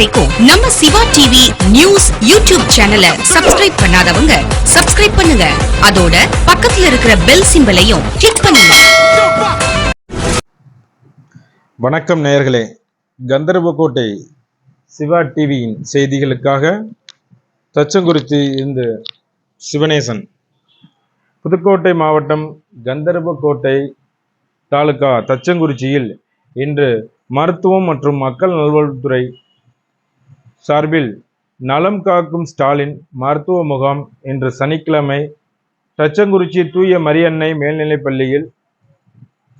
வரைக்கும் நம்ம Siva TV news YouTube சேனலை சப்ஸ்கிரைப் பண்ணாதவங்க சப்ஸ்கிரைப் பண்ணுங்க. அதோட பக்கத்துல இருக்கிற பெல் சிம்பலையும் கிளிக் பண்ணுங்க. வணக்கம் நேயர்களே. கந்தர்வக்கோட்டை சிவா டிவியின் செய்திகளுக்காக தச்சங்குறிச்சி இருந்து சிவனேசன். புதுக்கோட்டை மாவட்டம் கந்தர்வக்கோட்டை தாலுகா தச்சங்குறிச்சியில் இன்று மருத்துவம் மற்றும் மக்கள் நல்வாழ்வுத்துறை சார்பில் நலம் காக்கும் ஸ்டாலின் மருத்துவ முகாம் இன்று சனிக்கிழமை தச்சங்குறிச்சி தூய மரியன்னை மேல்நிலைப் பள்ளியில்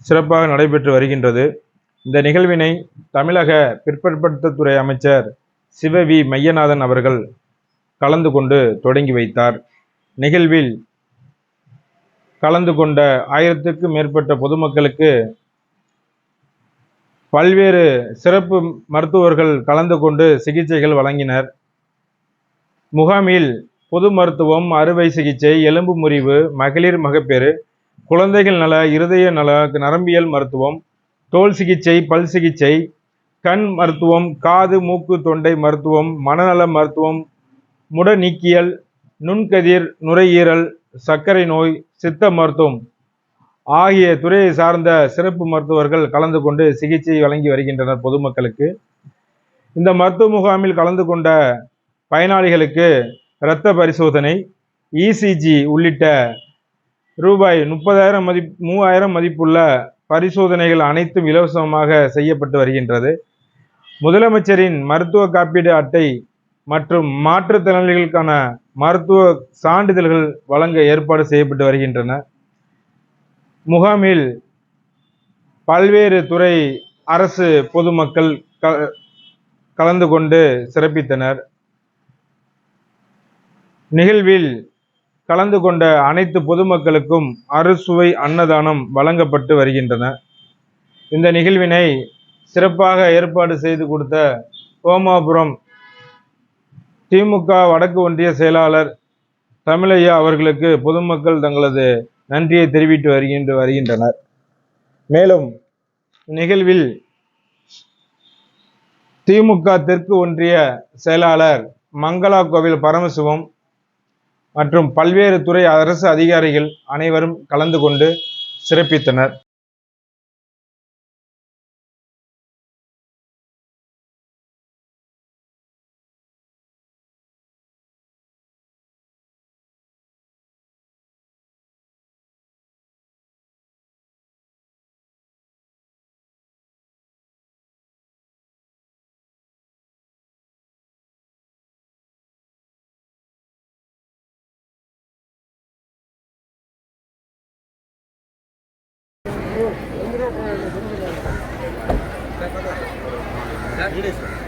சிறப்பாக நடைபெற்று வருகின்றது. இந்த நிகழ்வினை தமிழக பிற்படுத்தத்துறை அமைச்சர் சிவ வி மையநாதன் அவர்கள் கலந்து கொண்டு தொடங்கி வைத்தார். நிகழ்வில் கலந்து கொண்ட ஆயிரத்துக்கும் மேற்பட்ட பொதுமக்களுக்கு பல்வேறு சிறப்பு மருத்துவர்கள் கலந்து கொண்டு சிகிச்சைகள் வழங்கினர். முகாமில் பொது மருத்துவம் அறுவை சிகிச்சை எலும்பு முறிவு மகளிர் மகப்பேறு குழந்தைகள் நல இருதய நல நரம்பியல் மருத்துவம் தோல் சிகிச்சை பல் சிகிச்சை கண் மருத்துவம் காது மூக்கு தொண்டை மருத்துவம் மனநல மருத்துவம் முட நீக்கியல் நுண்கதிர் நுரையீரல் சர்க்கரை நோய் சித்த மருத்துவம். ஆகிய துறையை சார்ந்த சிறப்பு மருத்துவர்கள் கலந்து கொண்டு சிகிச்சை வழங்கி வருகின்றனர் பொதுமக்களுக்கு. இந்த மருத்துவ முகாமில் கலந்து கொண்ட பயனாளிகளுக்கு இரத்த பரிசோதனை இசிஜி உள்ளிட்ட ரூபாய் முப்பதாயிரம் மதி மூவாயிரம் மதிப்புள்ள பரிசோதனைகள் அனைத்தும் இலவசமாக செய்யப்பட்டு வருகின்றது. முதலமைச்சரின் மருத்துவ காப்பீடு அட்டை மற்றும் மாற்றுத்திறனாளிகளுக்கான மருத்துவ சான்றிதழ்கள் வழங்க ஏற்பாடு செய்யப்பட்டு வருகின்றன. முகாமில் பல்வேறு துறை அரசு பொதுமக்கள் க கலந்து கொண்டு சிறப்பித்தனர். நிகழ்வில் கலந்து கொண்ட அனைத்து பொதுமக்களுக்கும் அறுசுவை அன்னதானம் வழங்கப்பட்டு வருகின்றன. இந்த நிகழ்வினை சிறப்பாக ஏற்பாடு செய்து கொடுத்த கோமாபுரம் திமுக வடக்கு ஒன்றிய செயலாளர் தமிழையா அவர்களுக்கு பொதுமக்கள் தங்களது நன்றியை தெரிவித்து வருகின்ற வருகின்றனர். மேலும் நிகழ்வில் திமுக தெற்கு ஒன்றிய செயலாளர் மங்களா கோவில் பரமசிவம் மற்றும் பல்வேறு துறை அரசு அதிகாரிகள் அனைவரும் கலந்து கொண்டு சிறப்பித்தனர்.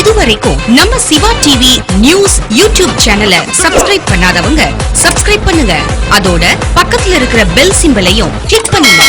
இதுவரைக்கும் நம்ம சிவா டிவி நியூஸ் யூடியூப் சேனலை சப்ஸ்கிரைப் பண்ணாதவங்க சப்ஸ்கிரைப் பண்ணுங்க. அதோட பக்கத்துல இருக்கிற பெல் சிம்பிளையும் கிளிக் பண்ணுங்க.